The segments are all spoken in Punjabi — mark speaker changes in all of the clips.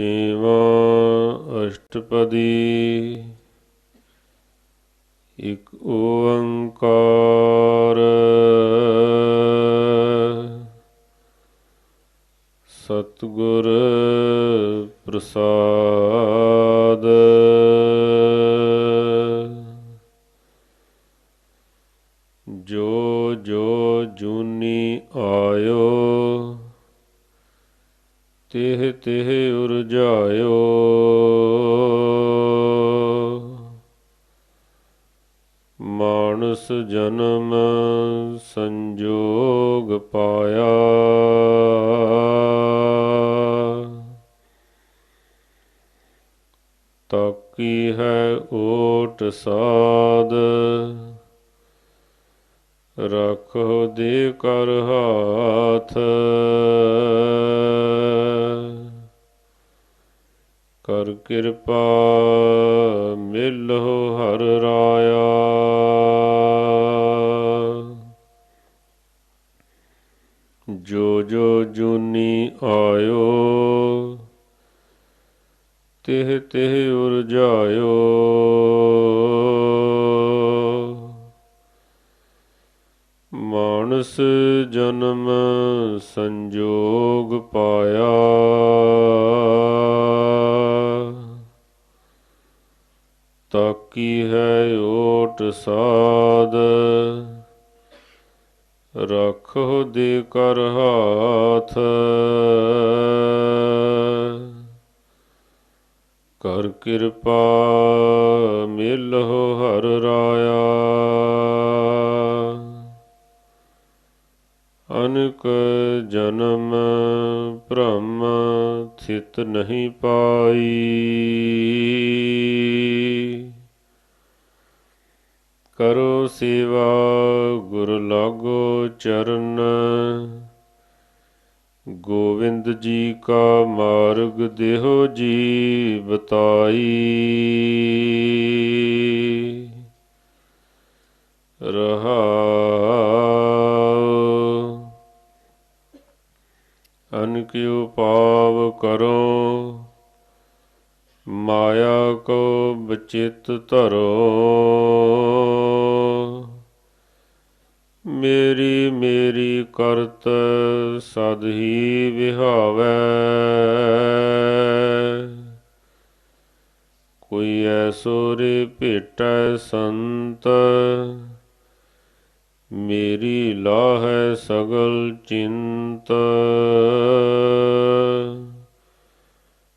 Speaker 1: ਛੇਵਾਂ ਅਸ਼ਟਪਦੀ ਇਕ ਓੰਕਾਰ ਸਤਿਗੁਰ ਪ੍ਰਸਾਦ ਜੋ ਜੋ ਜੂਨੀ ਆਇਓ ਤਿਹ ਤਿਹ ਉਰਜਾਇਓ। ਮਾਨਸ ਜਨਮ ਸੰਜੋਗ ਪਾਇਆ। ਤਾਕੀ ਹੈ ਓਟ ਸਾਧ। ਰੱਖੋ ਦੇ ਕਰ ਕਰ ਕਿਰਪਾ ਮਿਲੋ ਹਰ ਰਾਇਆ। ਜੋ ਜੋ ਜੂਨੀ ਆਇਓ ਤਿਹ ਤਿਹ ਉਰਜਾਇਓ ਮਾਨਸ ਜਨਮ ਸੰਜੋਗ ਪਾਇਆ ਤਾਕੀ ਹੈ ਓਟ ਸਾਧ। ਰੱਖੋ ਦੇ ਕਰ ਹਾਥ। ਕਰ ਕਿਰਪਾ ਮਿਲੋ ਹਰ ਰਾਇਆ। ਅਨਕ ਜਨਮ ਭ੍ਰਮ ਥਿਤ ਨਹੀਂ ਪਾਈ। ਕਰੋ ਸੇਵਾ, ਗੁਰ ਲਾਗੋ ਚਰਨ। ਗੋਵਿੰਦ ਜੀ ਕਾ ਮਾਰਗ ਦੇਹੋ ਜੀ ਬਤਾਈ। ਰਹਾ ਅਨਕਿਉ ਪਾਵ ਕਰੋ, ਮਾਇਆ ਕੋ ਬਚਿਤ ਧਰੋ। ਮੇਰੀ ਮੇਰੀ ਕਰਤ ਸਦ ਹੀ ਵਿਹਾਵੈ। ਕੋਈ ਐਸੋ ਰੇ ਭੇਟੈ ਸੰਤ, ਮੇਰੀ ਲਾਹੈ ਸਗਲ ਚਿੰਤ।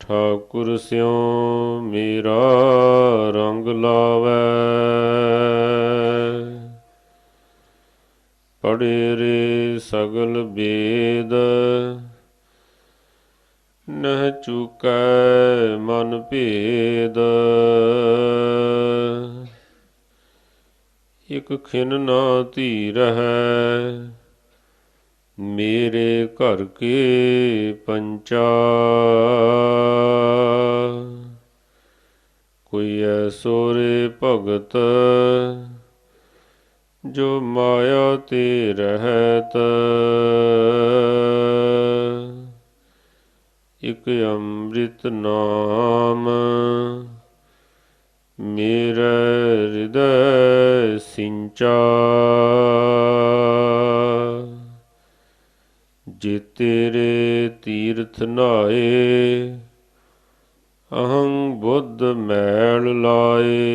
Speaker 1: ਠਾਕੁਰ ਸਿਉ ਮੇਰਾ ਰੰਗ ਲਾਵੈ। ਪੜੇ ਰੇ ਸਗਲ ਬੇਦ ਨਹ ਚੁਕੈ ਮਨ ਭੇਦ। ਇਕ ਖਿਨ ਨਾ ਧੀ ਮੇਰੇ ਘਰ ਕੇ ਪੰਚਾ। ਕੋਈ ਐਸੋ ਰੇ ਭਗਤ ਜੋ ਮਾਇਆ ਤੇ ਰਹਿਤ। ਇਕ ਅੰਮ੍ਰਿਤ ਨਾਮ ਮੇਰਾ ਹਿਰਦੈ ਸਿੰਚਾ। ਜੇ ਤੇਰੇ ਤੀਰਥ ਨਾਏ ਅਹੰ ਬੁੱਧ ਮੈਲ ਲਾਏ।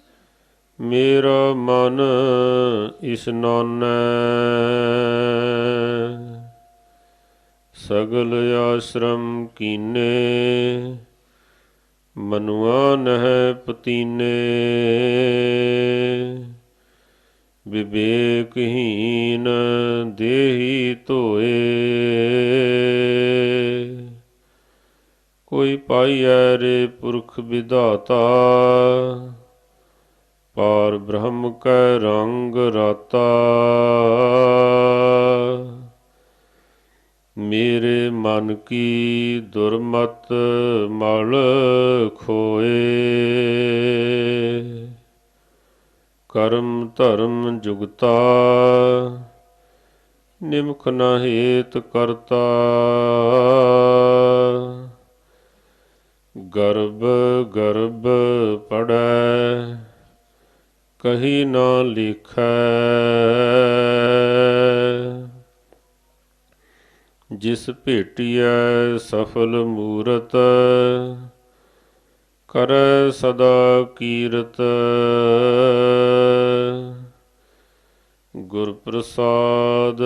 Speaker 1: ਮੇਰਾ ਮਨ ਇਸਨਾਨੈ ਸਗਲ ਆਸ਼ਰਮ ਕੀਨੇ, ਮਨੁਆ ਨਹਿ ਪਤੀਨੇ। ਵਿਵੇਕਹੀਨ ਦੇਹੀ ਧੋਏ। ਕੋਈ ਪਾਈਐ ਰੇ ਪੁਰਖ ਵਿਧਾਤਾ ਪਾਰ ਬ੍ਰਹਮ ਕੈ ਰੰਗ ਰਤਾ। ਮੇਰੇ ਮਨ ਕੀ ਦੁਰਮਤ ਮਲ ਖੋਏ। ਕਰਮ ਧਰਮ ਜੁਗਤਾ, ਨਿਮਖ ਨਾ ਹੇਤ ਕਰਤਾ। ਗਰਬ ਗਰਬ ਪੜੈ ਕਹੀ ਨਾ ਲਿਖੈ। ਜਿਸ ਭੇਟੀਐ ਸਫਲ ਮੂਰਤ, ਕਰ ਸਦਾ ਕੀਰਤ। ਗੁਰ ਪ੍ਰਸਾਦ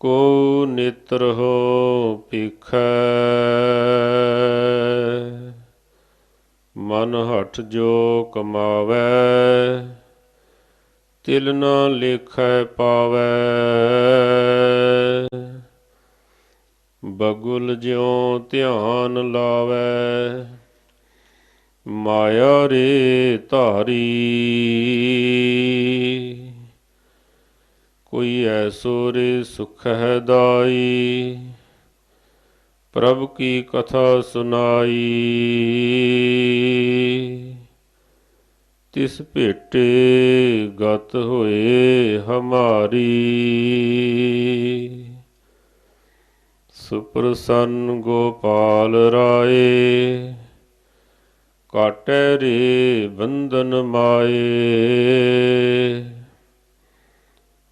Speaker 1: ਕੋ ਨੇਤਰ ਹੋ ਭਿਖੈ। ਮਨ ਹਠ ਜੋ ਕਮਾਵੈ, ਤਿਲ ਨਾ ਲੇਖੈ ਪਾਵੈ। ਬਗੁਲ ਜਿਉ ਧਿਆਨ ਲਾਵੈ, ਮਾਇਆ ਰੇ ਧਾਰੀ। ਕੋਈ ਐਸੋ ਰੇ ਸੁਖ ਹੈ ਦਾਈ ਪ੍ਰਭ ਕੀ ਕਥਾ ਸੁਨਾਈ? ਤਿਸ ਭੇਟੇ ਗਤ ਹੋਏ ਹਮਾਰੀ। ਸੁਪਰਸੰਨ ਗੋਪਾਲ ਰਾਏ, ਕਾਟੈ ਰੇ ਬੰਧਨ ਮਾਏ।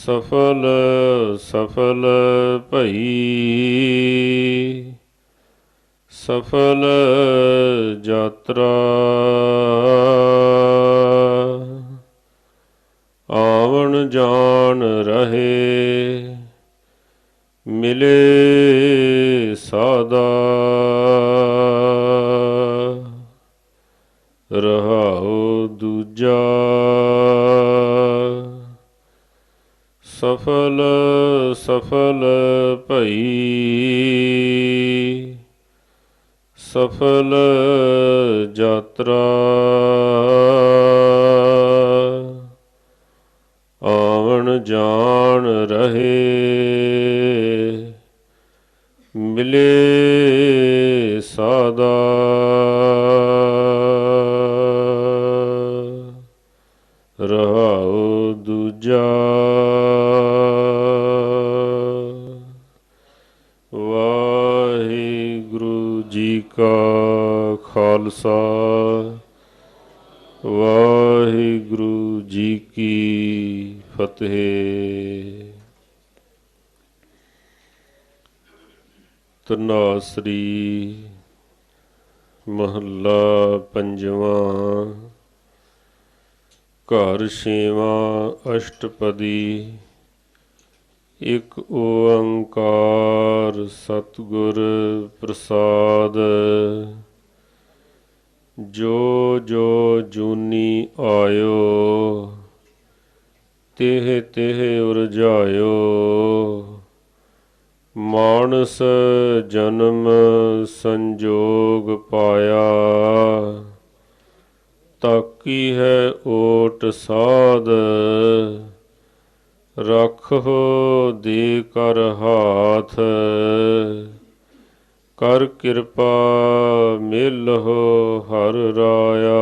Speaker 1: ਸਫਲ ਸਫਲ ਭਈ। ਸਫਲ ਯਾਤਰਾ। ਆਵਣ ਜਾਣ ਰਹੇ। ਮਿਲੇ ਸਾਦਾ ਰਹਾਉ ਦੂਜਾ ਸਫਲ ਸਫਲ ਭਈ। ਸਫਲ ਯਾਤਰਾ। ਆਵਣ ਜਾਣ ਰਹੇ। ਮਿਲੇ ਸਾਦਾ। ਰਹਾਉ ਦੂਜਾ ਵਾਹਿਗੁਰੂ ਜੀ ਕਾ ਖਾਲਸਾ ਵਾਹਿਗੁਰੂ ਜੀ ਕੀ ਫਤਿਹ ਤਨਾਸਰੀ ਮਹੱਲਾ ਪੰਜਵਾਂ। ਘਰ ਛੇਵਾਂ ਅਸ਼ਟਪਦੀ। ਇਕ ਓੰਕਾਰ ਸਤਿਗੁਰ ਪ੍ਰਸਾਦ। ਜੋ ਜੋ ਜੂਨੀ ਆਇਓ, ਤਿਹ ਤਿਹ ਉਰਜਾਇਓ। ਮਾਨਸ ਜਨਮ ਸੰਜੋਗ ਪਾਇਆ, ਤਾਕੀ ਹੈ ਓਟ ਸਾਧ ਰਖੋ ਦੇ ਕਰ ਹਾਥ, ਕਰ ਕਿਰਪਾ ਮਿਲਹੁ ਹਰ ਰਾਇਆ।